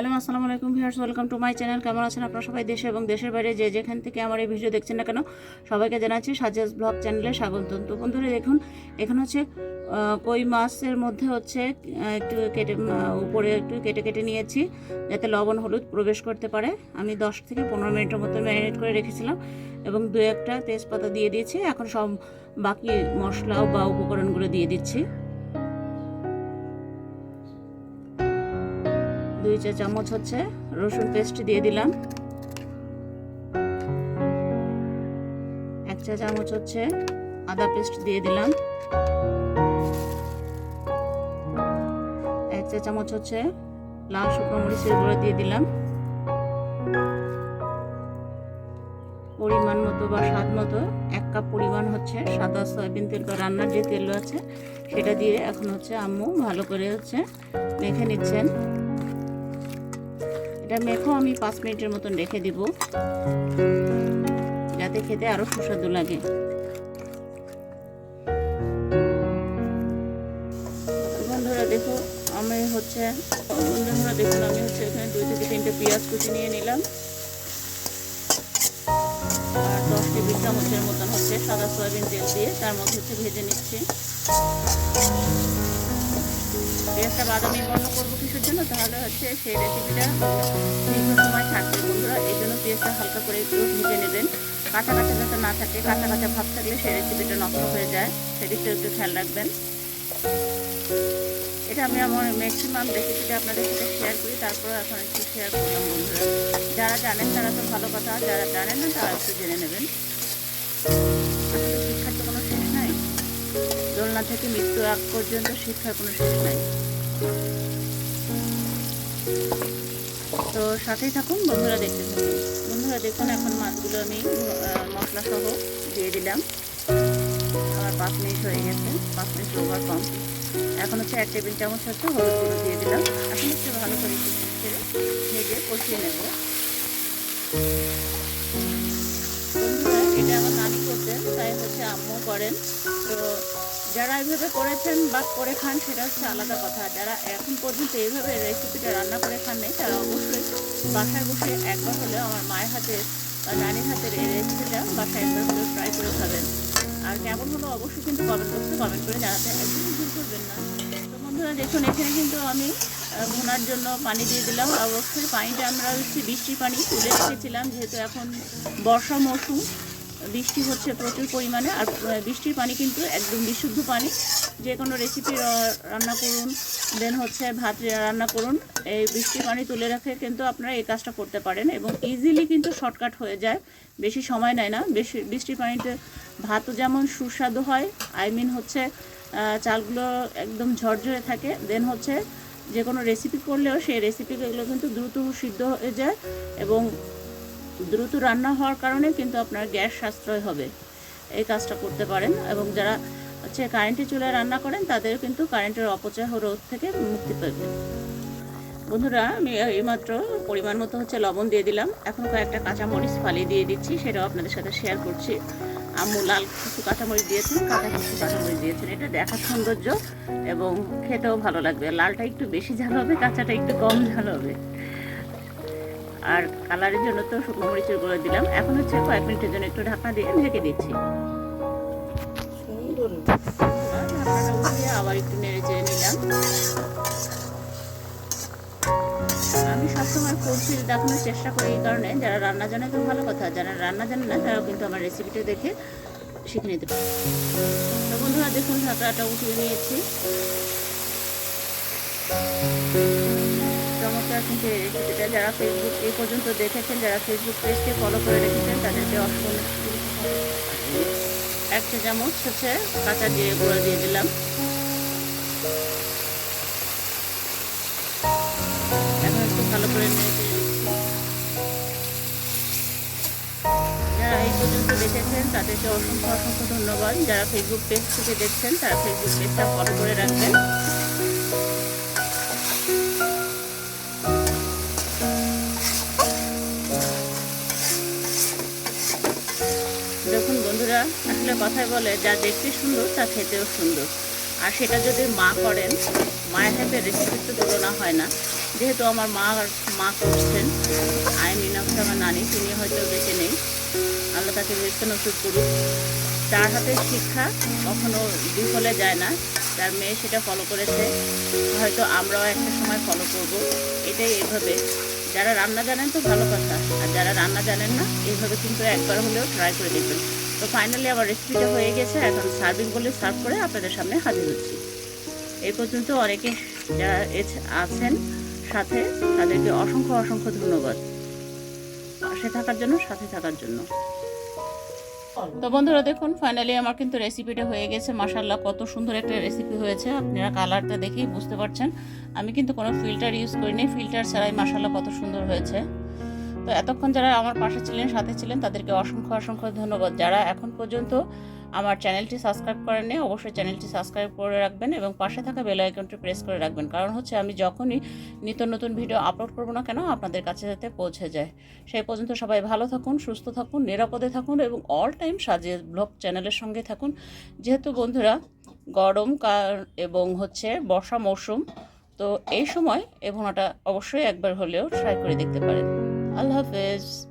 Hello, আসসালামু আলাইকুম viewers, welcome to my channel. কেমন আছেন আপনারা সবাই? দেশে এবং দেশের বাইরে যে যেখান থেকে আমার এই ভিডিও দেখছেন না কেন, সবাইকে জানাচ্ছি সাজেস ব্লগ চ্যানেলে স্বাগত তো বন্ধুরা, দেখুন, এখানে হচ্ছে কই মাছের মধ্যে হচ্ছে একটু কেটে উপরে একটু কেটে কেটে নিয়েছি, যাতে লবণ হলুদ প্রবেশ করতে পারে। আমি দশ থেকে পনেরো মিনিটের মতো ম্যারিনেট করে রেখেছিলাম এবং দু একটা তেজপাতা দিয়ে দিয়েছি। এখন সব বাকি মশলা বা উপকরণগুলো দিয়ে দিচ্ছি। দুই চা চামচ হচ্ছে রসুন পেস্ট দিয়ে দিলাম। এক চা চামচ হচ্ছে আদা পেস্ট দিয়ে দিলাম। এক চা চামচ হচ্ছে লাল শুকনো মরিচের গুঁড়ো দিয়ে দিলাম। পরিমাণ মতো বা স্বাদ মতো এক কাপ পরিমাণ হচ্ছে সাদা সয়াবিন তেল বা রান্নার যে তেল আছে সেটা দিয়ে এখন হচ্ছে আম্মু ভালো করে হচ্ছে মেখে নিচ্ছেন। এটা মেখো, আমি পাঁচ মিনিটের মতন রেখে দিব। যাতে খেতে আরও সুস্বাদু লাগে। বন্ধুরা দেখো, আমি হচ্ছে, বন্ধুরা দেখুন, আমি হচ্ছে এখানে দুই থেকে তিনটে পেঁয়াজ কুচি নিয়ে নিলাম। আর দশ টেবিল চামচের মতন হচ্ছে সাদা সয়াবিন তেল দিয়ে তার মধ্যে হচ্ছে ভেজে নিচ্ছি। পেঁয়াজটা বাদামি বর্ণ করব কিছুর জন্য, তাহলে হচ্ছে সেই রেসিপিটা দীর্ঘ সময় থাকবে বন্ধুরা। এই জন্য পেঁয়াজটা হালকা করে একটু ভেজে নেবেন। কাঁচা কাঁচা যাতে না থাকে, কাঁচা কাঁচা ভাব থাকলে সেই রেসিপিটা নষ্ট হয়ে যায়। সেদিকটা একটু খেয়াল রাখবেন। এটা আমি আমার ম্যাক্সিমাম রেসিপিটা আপনাদের সাথে শেয়ার করি, তারপরে এখন একটু শেয়ার করলাম বন্ধুরা। যারা জানেন তারা তো ভালো কথা, যারা জানেন না তারা একটু জেনে নেবেন। দোলনা থেকে মৃত্যু আগ পর্যন্ত শিক্ষার কোনো শেষ নাই। তো সাথেই থাকুন, বন্ধুরা দেখতে থাকুন। বন্ধুরা দেখুন, এখন মাছগুলো আমি মশলা সহ দিয়ে দিলাম। আমার পাঁচ মিনিট হয়ে গেছে পাঁচ মিনিট ওভার কম। এখন হচ্ছে এক টেবিল চামচ হচ্ছে হলুদ গুঁড়ো দিয়ে দিলাম। এখন হচ্ছে ভালো করে ছেড়ে ভেজে কষিয়ে নেব। এটা আমার নানি করতেন, তাই হচ্ছে আম্মু করেন। তো যারা এইভাবে করেছেন বা করে খান, সেটা হচ্ছে আলাদা কথা। যারা এখন পর্যন্ত এইভাবে রেসিপিটা রান্না করে খান নেই, তারা অবশ্যই বাসায় বসে একবার হলেও আমার মায়ের হাতে বা নানির হাতের এই রেসিপিটা বাসায় একবার হলেও ট্রাই করে খাবেন। আর কেমন হলো অবশ্যই কিন্তু কমেন্ট বক্সে কমেন্ট করে জানাতে একদমই ভুল করবেন না। তো বন্ধুরা, দেখুন, এখানে কিন্তু আমি ভুনার জন্য পানি দিয়ে দিলাম। অবশ্যই পানিটা আমরা হচ্ছে বৃষ্টির পানি তুলে রেখেছিলাম, যেহেতু এখন বর্ষা মৌসুম বৃষ্টি হচ্ছে প্রচুর পরিমাণে আর বৃষ্টির পানি কিন্তু একদম বিশুদ্ধ পানি। যে কোনো রেসিপি রান্না করুন দেন হচ্ছে ভাত রান্না করুন। এই বৃষ্টির পানি তুলে রেখে কিন্তু আপনারা এই কাজটা করতে পারেন এবং ইজিলি কিন্তু শর্টকাট হয়ে যায়, বেশি সময় নেয় না। বেশি, বৃষ্টির পানিতে ভাতও যেমন সুস্বাদু হয় আই মিন হচ্ছে চালগুলো একদম ঝরঝরে থাকে। দেন হচ্ছে যে কোনো রেসিপি করলেও সেই রেসিপিগুলো কিন্তু দ্রুত সিদ্ধ হয়ে যায় এবং দ্রুত রান্না হওয়ার কারণে কিন্তু আপনার গ্যাস সাশ্রয় হবে। এই কাজটা করতে পারেন এবং যারা হচ্ছে কারেন্টে চুলে রান্না করেন, তাদের কিন্তু কারেন্টের অপচয় রোধ থেকে মুক্তি পাবে। বন্ধুরা, আমি এইমাত্র পরিমাণ মতো হচ্ছে লবণ দিয়ে দিলাম। এখন কয়েকটা কাঁচামরিচ ফালিয়ে দিয়ে দিচ্ছি, সেটাও আপনাদের সাথে শেয়ার করছি। আম্মু লাল কিছু কাঁচামরিচ দিয়েছেন, কাঁচা কিছু কাঁচামরিচ দিয়েছেন। এটা দেখার সৌন্দর্য এবং খেতেও ভালো লাগবে। লালটা একটু বেশি ঝাল হবে, কাঁচাটা একটু কম ঝাল হবে। আর কালারের জন্য তো শুকনো মরিচের গুঁড়ো দিলাম। এখন হচ্ছে কয়েক মিনিটের জন্য একটু ঢাকনা দিয়ে ঢেকে দিচ্ছি। সুন্দর। ঢাকনাটা উঠিয়ে আবার একটু নেড়ে চেড়ে নিলাম। আমি সবসময় করছি দেখানোর চেষ্টা করি এই কারণে। যারা রান্না জানে তো ভালো কথা যারা রান্না জানে না তারাও কিন্তু আমার রেসিপিটা দেখে শিখে নিতে পারে। তো বন্ধুরা দেখুন ঢাকনাটা উঠিয়ে নিয়েছি। চমৎকার কিন্তু রেসিপিটা যারা ফেসবুক এই পর্যন্ত দেখেছেন, যারা ফেসবুক পেজকে ফলো করে রেখেছেন, তাদেরকে অসংখ্য এক চা চামচ হচ্ছে কাঁচা জিরে গুঁড়ো দিয়ে দিলাম। এখন একটু ভালো করে যারা এই পর্যন্ত দেখেছেন, তাদেরকে অসংখ্য অসংখ্য ধন্যবাদ। যারা ফেসবুক পেজ থেকে দেখছেন, তারা ফেসবুক পেজটা ফলো করে রাখবেন। আসলে কথায় বলে, যা দেখতে সুন্দর, তা খেতেও সুন্দর। আর সেটা যদি মা করেন, মায়ের হাতে রেসিপির তো তুলনা হয় না। যেহেতু আমার মা মা করছেন আইন হচ্ছে আমার নানি তিনি হয়তো বেঁচে নেই। আল্লাহ তাকে মৃত্যু নসিব করুক। তার হাতে শিক্ষা কখনো বিফলে যায় না। তার মেয়ে সেটা ফলো করেছে। হয়তো আমরাও একটা সময় ফলো করব। এটাই এভাবে। যারা রান্না জানেন তো ভালো কথা, আর যারা রান্না জানেন না এইভাবে কিন্তু একবার হলেও ট্রাই করে দেখবেন। তো ফাইনালি আমার রেসিপিটা হয়ে গেছে। এখন সার্ভিং বলে সার্ভ করে আপনাদের সামনে হাজির হচ্ছি। এই পর্যন্ত অনেকে যারা আছেন সাথে তাদেরকে অসংখ্য অসংখ্য ধন্যবাদ। পাশে থাকার জন্য, সাথে থাকার জন্য। তো বন্ধুরা দেখুন ফাইনালি আমার কিন্তু রেসিপিটা হয়ে গেছে। মাসাল্লাহ কত সুন্দর একটা রেসিপি হয়েছে। আপনারা কালারটা দেখেই বুঝতে পারছেন। আমি কিন্তু কোনো ফিল্টার ইউজ করিনি। ফিল্টার ছাড়াই মাসাল্লাহ কত সুন্দর হয়েছে। তো এতক্ষণ যারা আমার পাশে ছিলেন, সাথে ছিলেন, তাদেরকে অসংখ্য অসংখ্য ধন্যবাদ। যারা এখন পর্যন্ত আমার চ্যানেলটি সাবস্ক্রাইব করেননি, অবশ্যই চ্যানেলটি সাবস্ক্রাইব করে রাখবেন এবং পাশে থাকা বেল আইকনটি প্রেস করে রাখবেন। কারণ হচ্ছে আমি যখনই নিত্য নতুন ভিডিও আপলোড করব না কেন, আপনাদের কাছে যাতে পৌঁছে যায়। সেই পর্যন্ত সবাই ভালো থাকুন, সুস্থ থাকুন, নিরাপদে থাকুন এবং অল টাইম সাজিয়ে ব্লগ চ্যানেলের সঙ্গে থাকুন। যেহেতু বন্ধুরা, গরম এবং হচ্ছে বর্ষা মৌসুম তো এই সময় এই ভুনাটা অবশ্যই একবার হলেও ট্রাই করে দেখতে পারেন। আল্লাহ হাফেজ